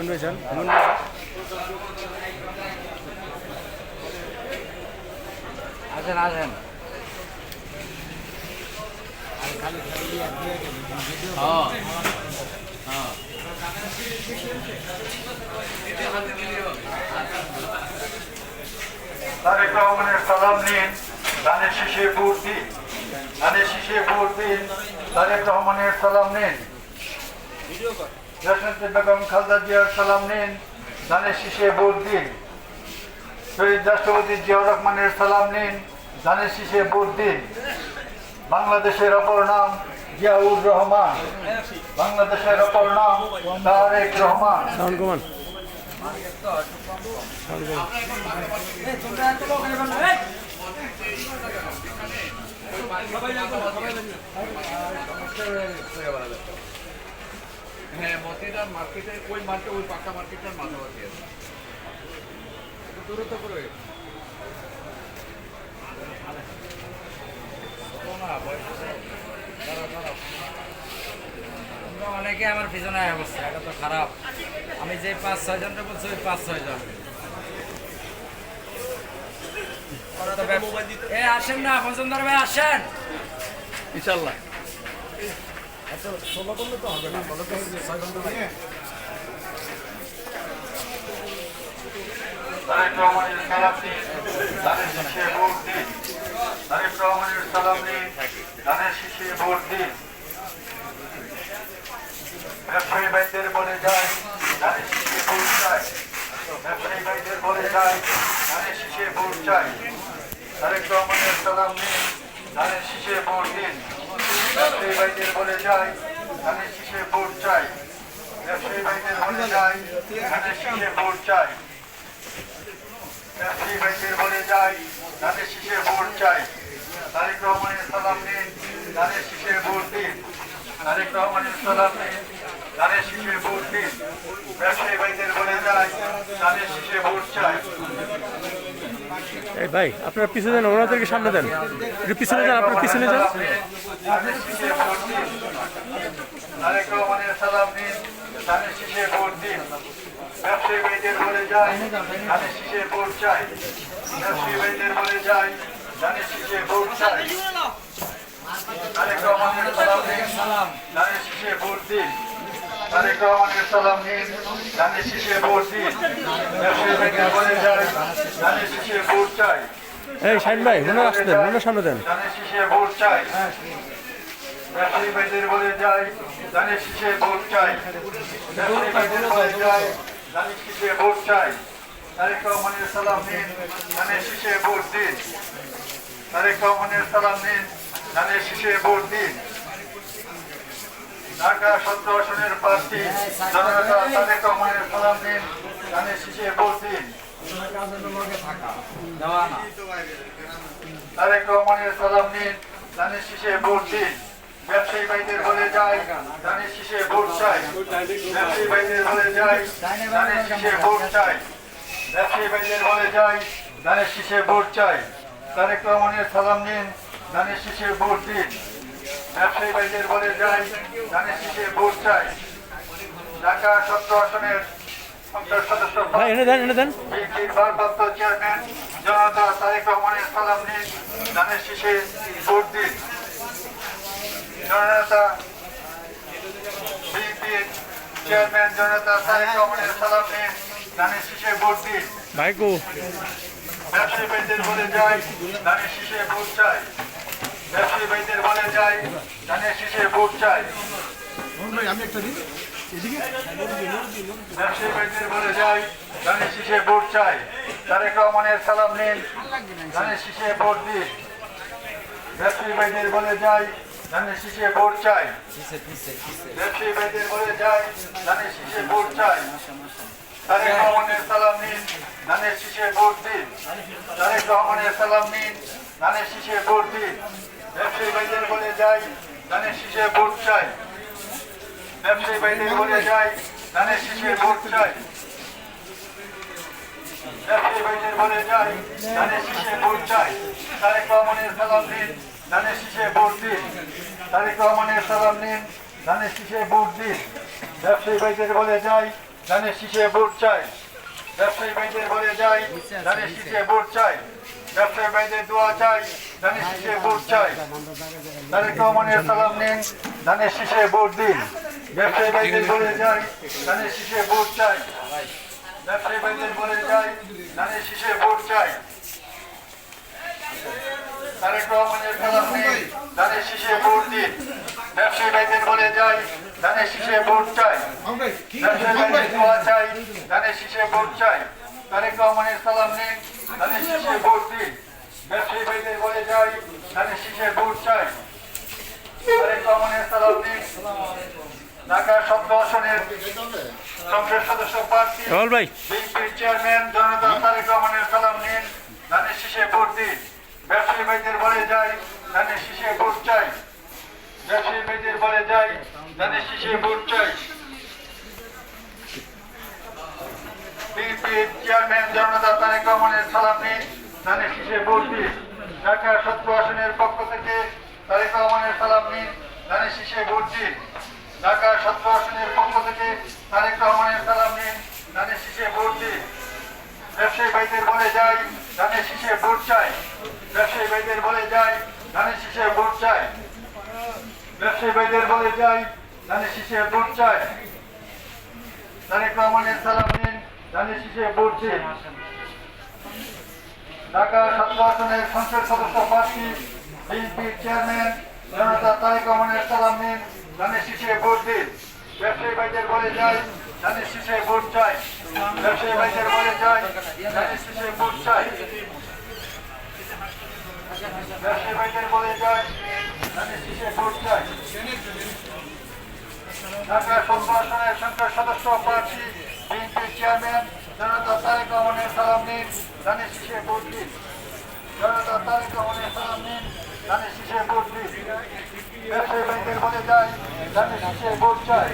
Moon ভাইজান moon ভাইজান আসেন আসেন। তারেক রহমানের সালাম নিন। ধানের শীষে ভোট দিন ধানের শীষে ভোট দিন তারেক রহমানের সালাম নিন। দেশনেত্রী বেগম খালদা জিয়ার সালাম নিন, ধানের শীষে ভোট দিন। শহীদ রাষ্ট্রপতি জিয়াউর রহমানের সালাম নিন, ধানের শীষে ভোট দিন। বাংলাদেশের অপর নাম জিয়াউর রহমান। বাংলাদেশের অপর নাম তারেক রহমান। কমান হ্যাঁ মতিটার মার্কেটের ওই মার্কেট ওই পাকা মার্কেটটার মাঝামাঝি আছে। দূরত্ব করে না অনেকে আমার পিছনে অবস্থা এটা তো খারাপ। আমি যে পাঁচ, ছয় জনটা বলছি, ওই পাঁচ, ছয় জন। তো ব্যব- এ, আসেন দিন ব্যবসায়ী ভাইদের বলে যায় শীষে ভোট চাই। ভাইদের বলে যায় ধানের শীষে ভোট চাই। তারেক রহমানের সালাম নিন শীষে ভোট দিন রহমানের সালাম দিন। দিন। ভাইদের বলে ভোট চাই। ভাই, আপনার পিছনে যান, ওনাদেরকে সামনে দেন। পিছনে যান, আপনার পিছনে যান। ধানের শীষে দিন সালাম নিন ধানের শীষে ভোট দিন ব্যবসায়ী ভাইদের বলে যায় ধানের শীষে চাই ব্যবসায়ী ভাইদের বলে যায় ধানের শীষে ভোট চাই তারেক রহমানের সালাম নিন ধানের শীষে ভোট দিন তারেক রহমানের সালাম নিন ধানের শীষে ভোট দিন বলে যায় ধানের শীষে চাই এই শাইন ভাই দেন ওনার সামনে দেন। ধানের শীষে ভোট চাই ব্যবসায়ী ভাইদের বলে যাই ধানের শীষে ভোট চাই। ব্যবসায়ী ভাইদের বলে যাই ধানের শীষে ভোট চাই। তারেক রহমানের সালাম নিন ধানের শীষে ভোট দিন। তারেক রহমানের সালাম নিন ধানের শীষে ভোট দিন। ঢাকা সত্র আসনের প্রার্থী, জননেতা তারেক রহমানের সালাম নিন ধানের শীষে ভোট দিন। তারেক রহমানের সালাম নিন ধানের শীষে ভোট দিন। ব্যবসায়ী ভাইদের বলে যায় ধানের শীষে ভোট চাই। ব্যবসায়ী ভাইদের বলে যায় ধানের শীষে ভোট চাই। ব্যবসায়ী ভাইদের বলে যায় ধানের শীষে ভোট চাই। তারেক রহমানের সালাম নিন ধানের শীষে ভোট দিন। ব্যবসায়ী ভাইদের বলে যায় ধানের শীষে ভোট চাই। ঢাকা সত্র আসনের ভারপ্রাপ্ত চেয়ারম্যান জনতা তারেক রহমানের সালাম নিন ধানের শীষে ভোট দিন। জননেতা বিএনপির চেয়ারম্যান জনতা তারেক রহমানের সালাম নিন ধানের শীষে ভোট দিন। ভাইকো ব্যবসায়ী ভাইদের বলে যায় ধানের শীষে ভোট চাই। ব্যবসায়ী ভাইদের বলে যায় ধানের শীষে ভোট চাই। ব্যবসায়ী ভাইদের বলে যায় ধানের শীষে ভোট চাই। তারেক রহমানের সালাম নিন ধানের শীষে ভোট দিন। ব্যবসায়ী ভাইদের বলে যায় ধানের শীষে ভোট চাই ব্যবসায়ী ভাইদের বলে যায় ধানের শীষে ভোট চাই তারেক রহমানের সালাম নিন ধানের শীষে ভোট দিন তারেক রহমানের সালাম নিন ধানের শীষে ভোট দিন ব্যবসায়ী ভাইদের বলে যায় ধানের শীষে ভোট চাই ব্যবসায়ী ভাইদের বলে যায় ধানের শীষে ভোট চাই ব্যবসায়ী ভাইদের বলে যায় ধানের শীষে ভোট চাই তারেক রহমানের সালাম নিন ধানের শীষে ভোট দিন। তারেক রহমানের সালাম নিন। ধানের শীষে ভোট দিন। ব্যবসায়ী ভাইদের বলে যায় ধানের শীষে ভোট চাই। ব্যবসায়ী ভাইদের বলে যাই, ধানের শীষে ভোট চাই। ব্যবসায়ী ভাইদের দোয়া চাই, ধানের শীষে ভোট চাই। তারেক রহমানের সালাম নিন। ধানের শীষে ভোট দিন। ব্যবসায়ী ভাইদের বলে যাই, ধানের শীষে ভোট চাই। ব্যবসায়ী ভাইদের বলে যাই, ধানের শীষে ভোট চাই। তারেক রহমানের সালাম নিন ধানের শীষে ভোট দিন। ব্যবসায়ী ভাইদের বলে যাই ধানের শীষে ভোট চাই। ব্যবসায়ী ভাইদের দোয়া চাই ধানের শীষে ভোট চাই। তারেক রহমানের সালাম নিন ধানের শীষে ভোট দিন। ব্যবসায়ী ভাইদের বলে যাই ধানের শীষে ভোট চাই। তারেক রহমানের সালাম নিন। ঢাকা সপ্ত আসনের সংসদ সদস্য প্রার্থী বিএনপির চেয়ারম্যান জনতা তারেক রহমানের সালাম নিন ধানের শীষে ভোট দিন। ব্যবসায়ী ভাইদের বলে যাই, ধানের শীষে ভোট চাই। ব্যবসায়ী ভাইদের বলে যাই, ধানের শীষে ভোট চাই। বিএনপির চেয়ারম্যান জনতা তারেক রহমানের সালাম নিন ধানের শীষে ভোট আসনের পক্ষ থেকে তারেক রহমানের সালাম নিন ধানের ভোট ঢাকা সত্য আসনের পক্ষ থেকে তারেক রহমানের সালাম নিন ধানের ব্যবসায়ী ভাইদের বলে যাই, ধানের শীষে ভোট চাই। ব্যবসায়ী ভাইদের বলে যাই, ধানের শীষে ভোট চাই। ব্যবসায়ী ভাইদের বলে যাই, ধানের শীষে ভোট চাই। তারেক রহমানের সালাম নিন ধানের শীষে ভোট দিন। ঢাকা সত্য আসনের সংসদ সদস্য প্রার্থী, বিএনপির চেয়ারম্যান জনতা তারেক রহমানের সালাম নিন ধানের শীষে ভোট দিন। ব্যবসায়ী ভাইদের বলে যাই, ধানের শীষে ভোট চাই। ব্যবসায়ী ভাইদের বলে যাই, ধানের শীষে ভোট চাই ব্যবসায়ী ভাইদের বলে যাই ধানের শীষে ভোট চাই ঢাকা আসনের সংসদ সদস্য প্রার্থী বিএনপির চেয়ারম্যান জনতা তারেক রহমানের সালাম নিন ধানের শীষে ভোট দিন জনতা তারেক রহমানের সালাম নিন ধানের শীষে ভোট দিন বলে যায় ধানের শীষে ভোট চাই